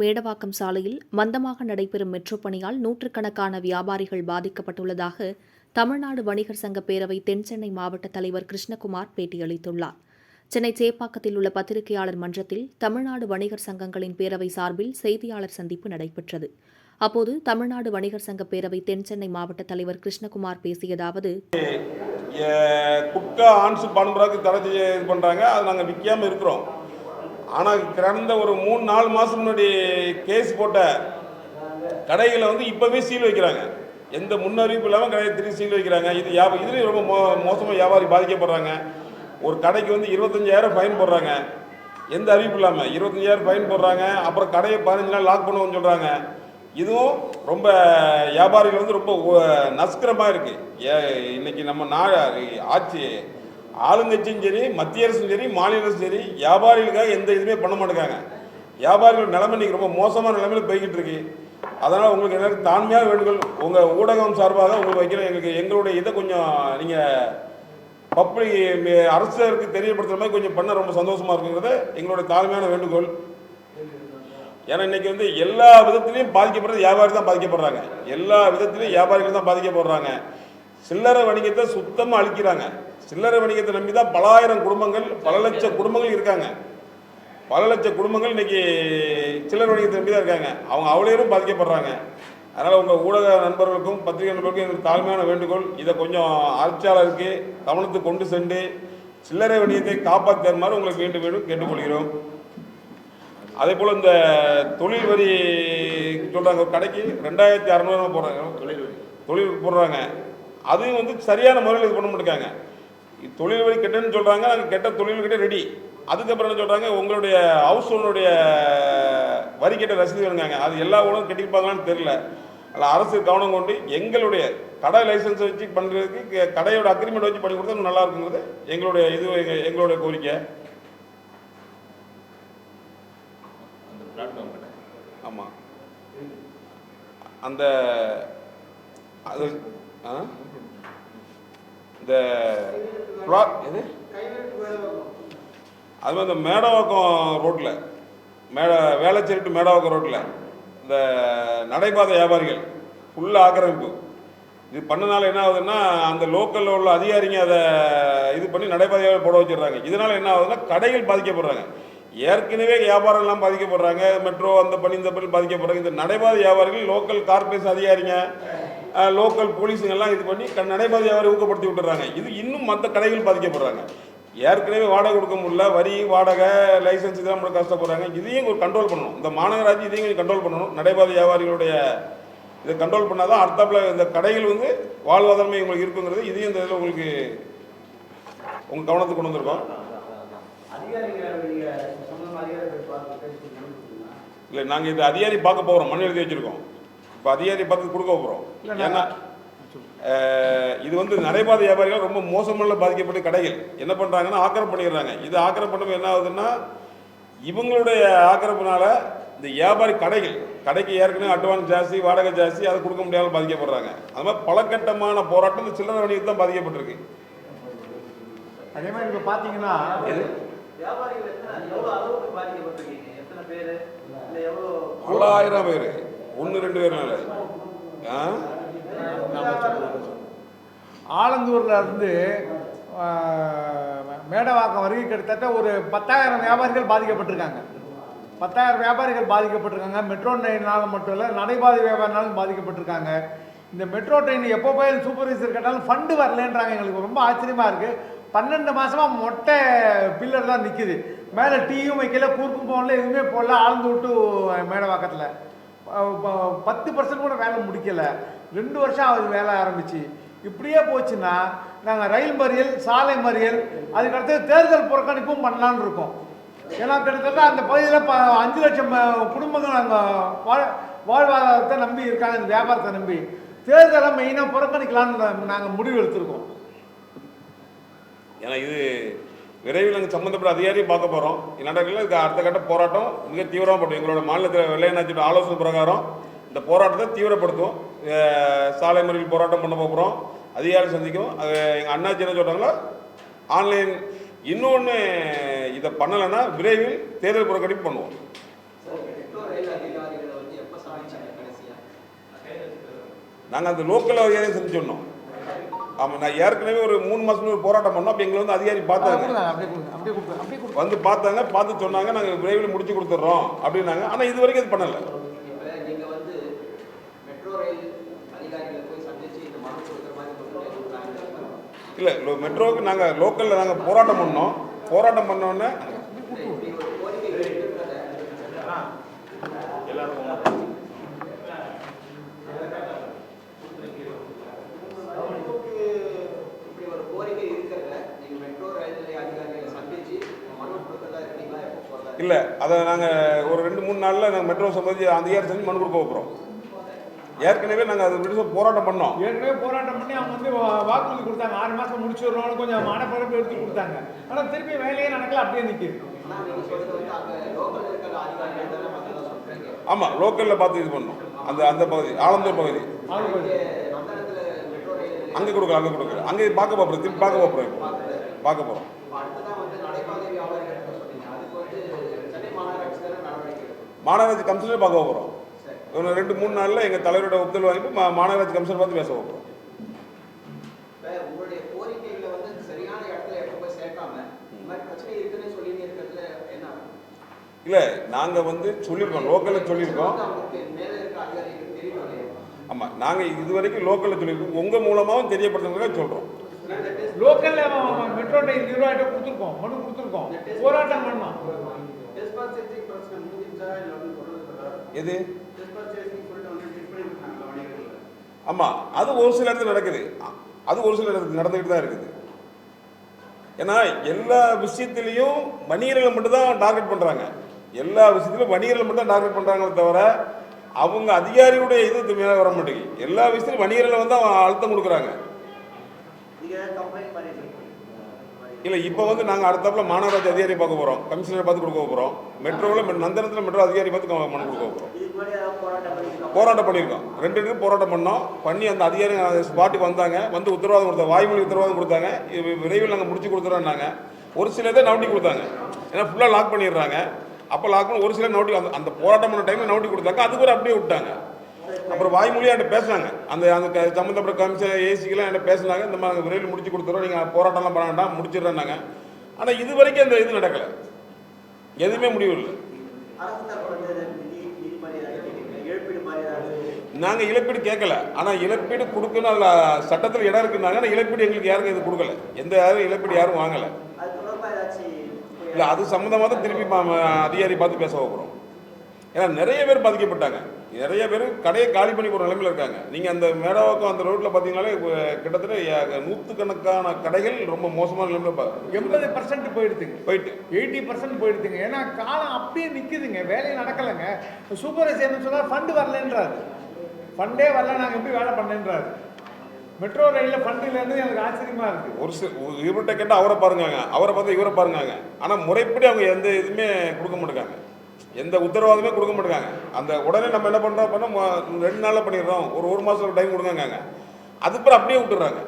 மேடவாக்கம் சாலையில் மந்தமாக நடைபெறும் மெட்ரோ பணியால் நூற்றுக்கணக்கான வியாபாரிகள் பாதிக்கப்பட்டுள்ளதாக தமிழ்நாடு வணிகர் சங்க பேரவை தென்சென்னை மாவட்ட தலைவர் கிருஷ்ணகுமார் பேட்டியளித்துள்ளார். சென்னை சேப்பாக்கத்தில் உள்ள பத்திரிகையாளர் மன்றத்தில் தமிழ்நாடு வணிகர் சங்கங்களின் பேரவை சார்பில் செய்தியாளர் சந்திப்பு நடைபெற்றது. அப்போது தமிழ்நாடு வணிகர் சங்க பேரவை தென்சென்னை மாவட்ட தலைவர் கிருஷ்ணகுமார் பேசியதாவது குட்கா ஆன்சு பண்றதுக்கு தடை செய்ய இது பண்றாங்க. அதை நாங்கள் விற்காம இருக்கிறோம். ஆனால் கடந்த ஒரு மூணு நாலு மாதம் முன்னாடி கேஸ் போட்ட கடைகளை வந்து இப்போவே சீல் வைக்கிறாங்க. எந்த முன்னறிவிப்பு இல்லாமல் கடையை திரும்பி சீல் வைக்கிறாங்க. இது வியாப இதுலேயும் ரொம்ப மோ மோசமாக வியாபாரி பாதிக்கப்படுறாங்க. ஒரு கடைக்கு வந்து இருபத்தஞ்சாயிரம் ஃபைன் போடுறாங்க. எந்த அறிவிப்பு இல்லாமல் இருபத்தஞ்சாயிரம் ஃபைன் போடுறாங்க. அப்புறம் கடையை பதினஞ்சு நாள் லாக் பண்ணுவோம்னு சொல்கிறாங்க இதுவும் ரொம்ப வியாபாரிகள் வந்து ரொம்ப நஸ்கரமாக இருக்குது ஏ இன்னைக்கு நம்ம நா ஆட்சி ஆளுங்கட்சியும் சரி மத்திய அரசும் சரி மாநில அரசும் சரி வியாபாரிகளுக்காக எந்த இதுவுமே பண்ண மாட்டேங்காங்க வியாபாரிகள் நிலைமை இன்னைக்கு ரொம்ப மோசமான நிலைமையில போய்கிட்டு இருக்கு. அதனால் உங்களுக்கு எனக்கு தாண்மையாக வேண்டுகோள் உங்கள் ஊடகம் சார்பாக உங்களுக்கு வைக்கிற எங்களுக்கு எங்களுடைய இதை கொஞ்சம் நீங்கள் பப்ளிக் அரசருக்கு தெரியப்படுத்துகிற மாதிரி கொஞ்சம் பண்ண ரொம்ப சந்தோஷமாக இருக்குங்கிறது எங்களுடைய தாழ்மையான வேண்டுகோள். ஏன்னா இன்னைக்கு வந்து எல்லா விதத்திலையும் பாதிக்கப்படுறது வியாபாரி தான் பாதிக்கப்படுறாங்க. எல்லா விதத்திலையும் வியாபாரிகள் தான் பாதிக்கப்படுறாங்க. சில்லறை வணிகத்தை சுத்தமாக அழிக்கிறாங்க. சில்லறை வணிகத்தை நம்பி தான் பலாயிரம் குடும்பங்கள் பல லட்சம் குடும்பங்கள் இருக்காங்க. பல லட்சம் குடும்பங்கள் இன்னைக்கு சில்லறை வணிகத்தை நம்பி தான் இருக்காங்க. அவங்க அவ்வளோரும் பாதிக்கப்படுறாங்க. அதனால் உங்கள் ஊடக நண்பர்களுக்கும் பத்திரிகை நண்பர்களுக்கும் எங்களுக்கு தாழ்மையான வேண்டுகோள். இதை கொஞ்சம் ஆட்சியாளருக்கு கவனத்துக்கு கொண்டு சென்று சில்லறை வணிகத்தை காப்பாற்றுமாறு உங்களுக்கு மீண்டும் மீண்டும் கேட்டுக்கொள்கிறோம். அதே போல் இந்த தொழில் வரி சொல்கிறாங்க கடைக்கு ரெண்டாயிரத்தி அறநூறுவா போடுறாங்க. தொழில் வரி. தொழில் போடுறாங்க. அதையும் வந்து சரியான முறையில் இது பண்ண மாட்டேங்காங்க. தொழில் வரி கெட்டன்னு சொல்கிறாங்க நாங்கள் கெட்ட தொழில் கிட்ட ரெடி அதுக்கப்புறம் என்ன சொல்கிறாங்க உங்களுடைய ஹவுஸ் ஓனருடைய வரி கெட்ட ரசீது வேணுங்காங்க அது எல்லா ஊரும் கட்டியிருப்பாங்களான்னு தெரியல. அதில் அரசு கவனம் கொண்டு எங்களுடைய கடை லைசன்ஸ் வச்சு பண்ணுறதுக்கு கடையோட அக்ரிமெண்ட் வச்சு பண்ணி கொடுத்தா நல்லா இருக்குங்கிறது எங்களுடைய இது எங்க- எங்களுடைய கோரிக்கை. ஆமாம் அந்த அது? இந்த எது? அது மாதிரி இந்த மேடவாக்கம் ரோட்டில் மேட வேளச்சேரி டு மேடவாக்கம் ரோட்டில் இந்த நடைபாதை வியாபாரிகள். ஃபுல்லாக ஆக்கிரமிப்பு. இது பண்ணனால என்ன ஆகுதுன்னா அந்த லோக்கலில் உள்ள அதிகாரிங்க அதை இது பண்ணி நடைபாதையாக போட வச்சிடுறாங்க. இதனால என்ன ஆகுதுன்னா கடைகள் பாதிக்கப்படுறாங்க. ஏற்கனவே வியாபாரம் எல்லாம் பாதிக்கப்படுறாங்க. மெட்ரோ அந்த பணி இந்த பணி பாதிக்கப்படுறாங்க. இந்த நடைபாதை வியாபாரிகள் லோக்கல் கார்பரேஷன் அதிகாரிங்க லோக்கல் போலீஸுங்க எல்லாம் இது பண்ணி நடைபாதை வியாபாரி ஊக்கப்படுத்தி விட்டுறாங்க. இது இன்னும் மற்ற கடைகள் பாதிக்கப்படுறாங்க. ஏற்கனவே வாடகை கொடுக்க முடியல வரி வாடகை லைசன்ஸ் இதெல்லாம் கூட கஷ்டப்படுறாங்க. இதையும் ஒரு கண்ட்ரோல் பண்ணணும். இந்த மாநகராட்சி இதையும் கொஞ்சம் கண்ட்ரோல் பண்ணணும். நடைபாதை வியாபாரிகளுடைய இதை கண்ட்ரோல் பண்ணால் தான் அடுத்தாப்புல இந்த கடைகள் வந்து வாழ்வாதாரமே உங்களுக்கு இருக்குங்கிறது இதையும் இந்த இதில் உங்களுக்கு உங்கள் கவனத்துக்கு கொண்டு வந்திருக்கோம். இல்லை நாங்கள் இது அதிகாரி பார்க்க போகிறோம் மண் எழுதி வச்சுருக்கோம். இப்போ அதிகாரி பார்த்து கொடுக்க போகிறோம் ஏன்னா இது வந்து நடைபாதை வியாபாரிகள் ரொம்ப மோசமான பாதிக்கப்பட்ட கடைகள். என்ன பண்ணுறாங்கன்னா ஆக்கிரமம் பண்ணிடுறாங்க இது ஆக்கிரமம் பண்ணும்போது என்ன ஆகுதுன்னா இவங்களுடைய ஆக்கிரமினால இந்த வியாபாரி கடைகள் கடைக்கு ஏற்கனவே அட்வான்ஸ் ஜாஸ்தி வாடகை ஜாஸ்தி அதை கொடுக்க முடியாமல் பாதிக்கப்படுறாங்க. அது மாதிரி பலகட்டமான போராட்டம் இந்த சில்லறை வணிகத்தில் தான் பாதிக்கப்பட்டிருக்கு. அதே மாதிரி இப்போ பார்த்தீங்கன்னா பல்லாயிரம் பேர். ஒன்று ரெண்டு பேர்னால ஆ? ஆலந்தூர்ல இருந்து மேடவாக்கம் வரைக்கும் கிட்டத்தட்ட ஒரு பத்தாயிரம் வியாபாரிகள் பாதிக்கப்பட்டிருக்காங்க. பத்தாயிரம் வியாபாரிகள் பாதிக்கப்பட்டிருக்காங்க. மெட்ரோ ட்ரெயினால மட்டும் இல்லை நடைபாதை வியாபாரினாலும் பாதிக்கப்பட்டிருக்காங்க. இந்த மெட்ரோ ட்ரெயின் எப்போ போய் சூப்பர்வைசர் கேட்டாலும் ஃபண்டு வரலன்றாங்க. எங்களுக்கு ரொம்ப ஆச்சரியமாக இருக்குது பன்னெண்டு மாதமாக மொட்டை பில்லர் தான் நிற்கிது மேலே டீயும் வைக்கல கூர்க்கும் போகல எதுவுமே போடல ஆழ்ந்து விட்டு மேடவாக்கத்தில். பத்து பர்சன்ட் கூட வேலை முடிக்கல. ரெண்டு வருஷம் ஆகுது வேலை ஆரம்பிச்சு. இப்படியே போச்சுன்னா நாங்கள் ரயில் மறியல் சாலை மறியல் அதுக்கடுத்து தேர்தல் புறக்கணிப்பும் பண்ணலான்னு இருக்கோம். ஏன்னா கிட்டத்தட்ட அந்த பகுதியில் ப அஞ்சு லட்சம் குடும்பங்கள் நாங்கள் வாழ் வாழ்வாதாரத்தை நம்பி இருக்காங்க இந்த வியாபாரத்தை நம்பி. தேர்தலை மெயினாக புறக்கணிக்கலான்னு நாங்கள் முடிவு எடுத்திருக்கோம். ஏன்னா இது விரைவில் நாங்கள் சம்மந்தப்பட்ட அதிகாரியும் பார்க்க போகிறோம் இல்லாட்டாக்கில் இதுக்கு அடுத்த கட்ட போராட்டம் மிக தீவிரமாக போட்டோம் எங்களோட மாநிலத்தில் வெள்ளையனாட்சியோட ஆலோசனை பிரகாரம் இந்த போராட்டத்தை தீவிரப்படுத்துவோம். சாலை முறையில் போராட்டம் பண்ண போகிறோம் அதிகாரி சந்திக்கும். அது எங்கள் அண்ணாச்சி என்ன சொல்கிறாங்களோ ஆன்லைன் இன்னொன்று இதை பண்ணலைன்னா விரைவில் தேர்தல் புறக்கணிப்பு பண்ணுவோம். நாங்கள் அந்த லோக்கல் அதிகாரியும் செஞ்சு ஆமாம் நான் ஏற்கனவே ஒரு மூணு மாதம் ஒரு போராட்டம் பண்ணோம். அப்போ எங்களை வந்து அதிகாரி பார்த்தாங்க. வந்து பார்த்தாங்க பார்த்து சொன்னாங்க நாங்கள் விரைவில் முடிச்சு கொடுத்துட்றோம் அப்படின்னாங்க. ஆனால் இது வரைக்கும் இது பண்ணலை. இப்ப நீங்க வந்து மெட்ரோ ரயில் அதிகாரிகளை போய் சந்திச்சு இந்த மனு கொடுக்குற மாதிரி கொடுக்குறாங்க இல்லை. மெட்ரோவுக்கு நாங்கள் லோக்கலில் நாங்கள் போராட்டம் பண்ணோம். போராட்டம் பண்ணோன்னே இப்படி ஒரு கோரிக்கை இருக்கிறத இப்படி ஒரு கோரிக்கை இருக்கிறத நீங்க மெட்ரோ ரயில் நிலைய அதிகாரிகளை சந்திச்சு மனு கொடுக்கறதா இருக்கீங்களா எப்போ போறதா இல்லை அதை நாங்கள் ஒரு ரெண்டு மூணு நாளில் நாங்கள் மெட்ரோ சம்பந்தி அதிகாரி செஞ்சு மனு கொடுக்க போகிறோம் ஏற்கனவே நாங்கள் அது விட்டு போராட்டம் பண்ணோம். ஏற்கனவே போராட்டம் பண்ணி அவங்க வந்து வாக்குறுதி கொடுத்தாங்க. ஆறு மாசம் முடிச்சிடுறோம்னு கொஞ்சம் மனப்பரப்பு எடுத்து கொடுத்தாங்க. ஆனா திருப்பி வேலையே நடக்கல அப்படியே சொல்றீங்க ஆமாம் லோக்கலில் பார்த்து இது பண்ணோம். அந்த அந்த பகுதி ஆலந்தூர் பகுதி. அங்கே கொடுக்கல அங்கே கொடுக்கல. அங்கே பார்க்க போகிறோம் திருப்பி பார்க்க போகிறோம் பார்க்க போகிறோம் இப்ப அடுத்ததான் வந்து நடைபாதை வியாபாரிகள் எடுக்க சொன்னீங்க அதுக்கு வந்து சென்னை மாநகராட்சி தானே நடவடிக்கை எடுக்கும் மாநகராட்சி கமிஷனர் பார்க்க போகிறோம் சரி ஒரு ரெண்டு மூணு நாளில் எங்கள் தலைவரோட ஒப்புதல் வாங்கிட்டு மா- மாநகராட்சி கமிஷனர் பார்த்து பேச போகிறோம் இல்லை நாங்கள் வந்து சொல்லியிருக்கோம் லோக்கலில் சொல்லியிருக்கோம். ஆமாம் நாங்கள் இது வரைக்கும் லோக்கலில் சொல்லியிருக்கோம். உங்கள் மூலமாகவும் தெரியப்படுத்துறதுக்காக சொல்கிறோம் லோக்கல்ல மெட்ரோ ட்ரெயின் நிர்வாகிட்ட கொடுத்துருக்கோம் மனு கொடுத்துருக்கோம். போராட்டம் பண்ணோம் எது? ஆமாம் அது ஒரு சில இடத்துல நடக்குது. அது ஒரு சில இடத்துல நடந்துக்கிட்டு தான் இருக்குது. ஏன்னா எல்லா விஷயத்துலையும் வணிகர்களை மட்டும் தான் டார்கெட் பண்ணுறாங்க எல்லா விஷயத்திலும் வணிகர்கள் மட்டும் தான் டார்கெட் பண்ணுறாங்களே தவிர அவங்க அதிகாரியுடைய இது மேலே வர மாட்டேங்குது. எல்லா விஷயத்திலும் வணிகர்களை வந்து அவன் அழுத்தம் கொடுக்குறாங்க. இல்லை இப்போ வந்து நாங்கள் அடுத்தாப்புல மாநகராட்சி அதிகாரி பார்க்க போகிறோம் கமிஷனர் பார்த்து கொடுக்க போகிறோம் மெட்ரோவில் நந்தனத்தில் மெட்ரோ அதிகாரி பார்த்து மனு கொடுக்க போகிறோம் போராட்டம் பண்ணியிருக்கோம். ரெண்டு இடத்துக்கு போராட்டம் பண்ணோம். பண்ணி அந்த அதிகாரி ஸ்பாட்டுக்கு வந்தாங்க. வந்து உத்தரவாதம் கொடுத்தாங்க வாய்மொழி உத்தரவாதம் கொடுத்தாங்க. விரைவில் நாங்கள் முடிச்சு கொடுத்துறோம்னாங்க. ஒரு சில இதை நவட்டி கொடுத்தாங்க. ஏன்னா ஃபுல்லாக லாக் பண்ணிடுறாங்க. அப்போ லாக் பண்ணி ஒரு சில நவுட்டி அந்த அந்த போராட்டம் பண்ண டைமில் நவுட்டி கொடுத்தாங்க. அதுக்கு ஒரு அப்படியே விட்டாங்க. அப்புறம் வாய்மொழியாக என்கிட்ட பேசுனாங்க. அந்த அந்த சம்மந்தப்பட்ட கமிஷன் ஏசிக்கெல்லாம் என்கிட்ட பேசுனாங்க. இந்த மாதிரி விரைவில் முடிச்சு கொடுத்துறோம் நீங்கள் போராட்டம்லாம் பண்ண வேண்டாம். முடிச்சிடுறேன்னாங்க. ஆனால் இது வரைக்கும் அந்த இது நடக்கலை. எதுவுமே முடிவு இல்லை. நாங்கள் இழப்பீடு கேட்கல. ஆனால் இழப்பீடு கொடுக்கணும். அதில் சட்டத்தில் இடம் இருக்குனாங்க. ஆனால் இழப்பீடு எங்களுக்கு யாருக்கும் இது கொடுக்கல. எந்த யாரும் இழப்பீடு யாரும் வாங்கலை. இல்லை அது சம்மந்தமாக தான் திருப்பி அதிகாரி பார்த்து பேச போகிறோம் ஏன்னா நிறைய பேர் பாதிக்கப்பட்டாங்க. நிறைய பேர் கடையை காலி பண்ணி போகிற நிலைமையில் இருக்காங்க. நீங்கள் அந்த மேடவாக்கம் அந்த ரோட்டில் பார்த்தீங்கனாலே கிட்டத்தட்ட நூற்றுக்கணக்கான கடைகள் ரொம்ப மோசமான நிலைமையில் எண்பது பர்சன்ட் போயிடுதுங்க. போயிட்டு. எயிட்டி பர்சன்ட் போயிடுதுங்க. ஏன்னா காலம் அப்படியே நிக்குதுங்க. வேலையே நடக்கலைங்க. சூப்பர்வைசர்னு சொன்னா ஃபண்டு வரலன்றாரு. ஃபண்டே வரல நாங்கள் எப்படி வேலை பண்ணேன்றாரு. மெட்ரோ ரயிலில் ஃபண்டு இல்லைன்னு எனக்கு ஆச்சரியமா இருக்கு. ஒரு சில இவர்கிட்ட கேட்டால் அவரை பாருங்காங்க அவரை பார்த்தா இவரை பாருங்காங்க ஆனால் முறைப்படி அவங்க எந்த இதுவுமே கொடுக்க மாட்டேங்காங்க எந்த உத்தரவாதமே கொடுக்க மாட்டேங்காங்க. அந்த உடனே நம்ம என்ன பண்ணுறோம் அப்படின்னா ரெண்டு நாளில் பண்ணிடுறோம். ஒரு ஒரு மாதம் டைம் கொடுங்கங்க அதுக்கப்புறம் அப்படியே விட்டுறாங்க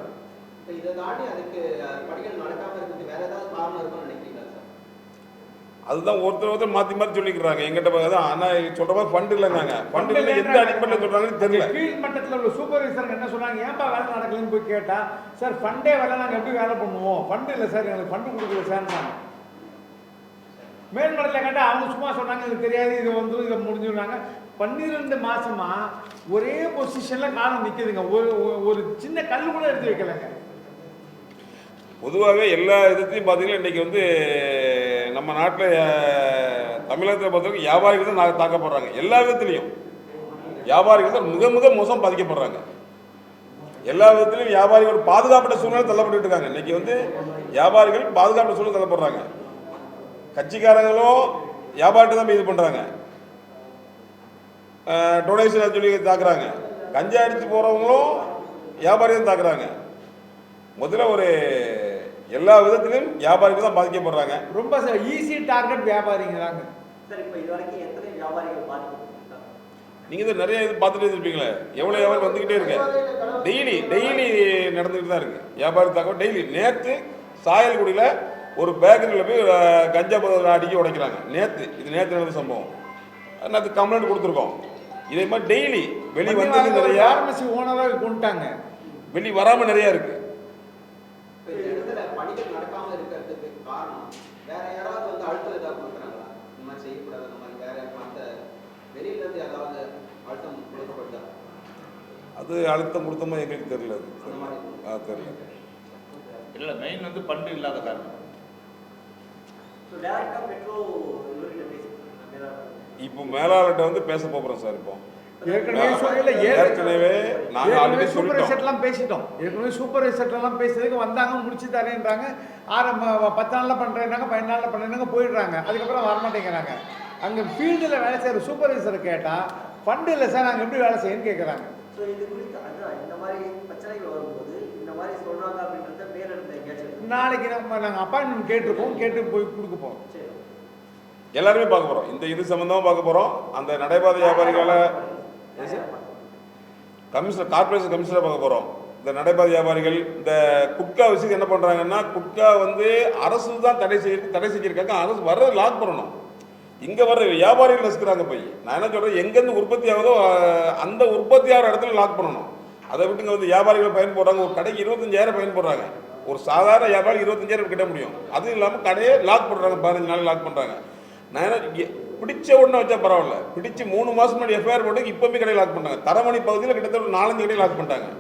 அதுதான் ஒருத்தர் ஒருத்தர் மாற்றி மாற்றி சொல்லிக்கிறாங்க. எங்கிட்ட அதான் ஆனால் சொல்கிற மாதிரி ஃபண்டு இல்லைங்க ஃபண்டு இல்லை எந்த அடிப்படையில் சொல்கிறாங்கன்னு தெரியல. கீழ் மட்டத்தில் உள்ள சூப்பர்வைசர் என்ன சொன்னாங்க? ஏன்பா வேலை நடக்கலன்னு போய் கேட்டா சார் ஃபண்டே வரல நாங்கள் எப்படி வேலை பண்ணுவோம்? ஃபண்டு இல்லை சார். எங்களுக்கு ஃபண்டு கொடுக்கல சார் மேல்மடத்தில் கேட்டால் அவங்க சும்மா சொன்னாங்க எனக்கு தெரியாது இது வந்துடும் இதை முடிஞ்சுடுறாங்க. பன்னிரெண்டு மாதமாக ஒரே பொசிஷனில் காலம் நிற்கிதுங்க ஒரு ஒரு- ஒரு சின்ன கல் கூட எடுத்து வைக்கலைங்க. பொதுவாகவே எல்லா இதுத்தையும் பார்த்தீங்கன்னா இன்றைக்கி வந்து நம்ம நாட்டில் தமிழகத்தில் பொறுத்தவரைக்கும் வியாபாரிகள் தான் நான் தாக்கப்படுறாங்க. எல்லா விதத்துலையும். வியாபாரிகள் தான் மிக மிக மோசம் பாதிக்கப்படுறாங்க. எல்லா விதத்துலையும் வியாபாரிகள் ஒரு பாதுகாப்பட்ட சூழ்நிலை தள்ளப்பட்டு இருக்காங்க. இன்றைக்கி வந்து வியாபாரிகள் பாதுகாப்பட்ட சூழ்நிலை தள்ளப்படுறாங்க. கட்சிக்காரங்களும் வியாபாரத்தை தான் இது பண்ணுறாங்க டொனேஷன் சொல்லி தாக்குறாங்க. கஞ்சா அடிச்சு போகிறவங்களும் வியாபாரி தான் தாக்குறாங்க. முதல்ல ஒரு எல்லா விதத்திலும் வியாபாரிகள் தான் பாதிக்கப்படுறாங்க. ரொம்ப ஈஸி டார்கெட் வியாபாரிங்க தாங்க. சார் இப்போ இது வரைக்கும் எத்தனை வியாபாரிகள் பாதிக்கப்பட்டிருக்காங்க நீங்கள் தான் நிறைய இது பார்த்துட்டே இருப்பீங்களே எவ்வளோ வியாபாரம் வந்துக்கிட்டே இருக்கு. டெய்லி டெய்லி நடந்துக்கிட்டு தான் இருக்கு. வியாபாரி தகவல் டெய்லி நேற்று சாயல்குடியில் ஒரு பேக்கரியில் போய் கஞ்சா அடிக்க உடைக்கிறாங்க. நேற்று இது நேற்று நடந்த சம்பவம். நேற்று கம்ப்ளைண்ட் கொடுத்துருக்கோம். இதே மாதிரி டெய்லி வெளி வந்தது நிறையா பார்மசி ஓனராக கொண்டுட்டாங்க. வெளி வராமல் நிறையா இருக்குது வந்து அது அழுத்தம் கொடுத்தமா எங்களுக்கு தெரியல. அது. தெரியல. இல்லை மெயின் வந்து ஃபண்டு இல்லாத காரணம் ஸோ டேரக்டாக மெட்ரோ இவர்கிட்ட பேசி இப்போ மேலாளர்கிட்ட வந்து பேச போகிறோம் சார் இப்போ. ஏற்கனவே நாங்கள் ஆல்ரெடி சூப்பர் ரிசல்ட்லாம் பேசிட்டோம். ஏற்கனவே சூப்பர் ரிசல்ட்லாம் பேசுறதுக்கு வந்தாங்க முடிச்சு தரேன்றாங்க ஆரம்ப பத்து நாளில் பண்ணுறேன்னாங்க பதினஞ்சு நாளில் போயிடுறாங்க. அதுக்கப்புறம் வரமாட்டேங்கிறாங்க. அங்கே ஃபீல்டில் வேலை செய்கிற சூப்பர்வைசரை கேட்டால் ஃபண்டு இல்லை சார் நாங்கள் எப்படி வேலை செய்யணும்னு கேட்குறாங்க ஸோ இது குறித்து அதான் இந்த மாதிரி பிரச்சனைகள் வரும்போது இந்த மாதிரி நாளைக்கு நம்ம நாங்கள் அப்பாயின்மெண்ட் கேட்டிருக்கோம் கேட்டு போய் கொடுக்க போகிறோம் சரி எல்லாருமே பார்க்க போகிறோம் இந்த இது சம்மந்தமாக பார்க்க போகிறோம் அந்த நடைபாதை வியாபாரிகளை கமிஷனர் கார்பரேஷன் கமிஷனர் பார்க்க போகிறோம் இந்த நடைபாதை வியாபாரிகள் இந்த குட்கா விஷயத்துக்கு என்ன பண்ணுறாங்கன்னா குட்கா வந்து அரசு தான் தடை செய்ய தடை செஞ்சிருக்காங்க. அரசு வர்றதை லாக் பண்ணணும். இங்கே வர்ற வியாபாரிகள் நசுக்கிறாங்க போய். நான் என்ன சொல்கிறேன் எங்கேருந்து உற்பத்தி ஆகுதோ அந்த உற்பத்தி ஆகிற இடத்துல லாக் பண்ணணும். அதை விட்டு இங்கே வந்து வியாபாரிகள் பயன் போடுறாங்க. ஒரு கடைக்கு இருபத்தஞ்சாயிரம் பயன் போடுறாங்க. ஒரு சாதாரண வியாபாரி இருபத்தஞ்சாயிரம் கிட்ட முடியும். அதுவும் இல்லாமல் கடையே லாக் பண்ணுறாங்க பதினஞ்சு நாள் லாக் பண்ணுறாங்க நான் பிடிச்ச உடனே வச்சா பரவாயில்ல. பிடிச்சு மூணு மாதம் முன்னாடி எஃப்ஐஆர் போட்டு இப்போவே கடையை லாக் பண்ணாங்க தரமணி பகுதியில் கிட்டத்தட்ட ஒரு நாலஞ்சு கடையை லாக் பண்ணிட்டாங்க.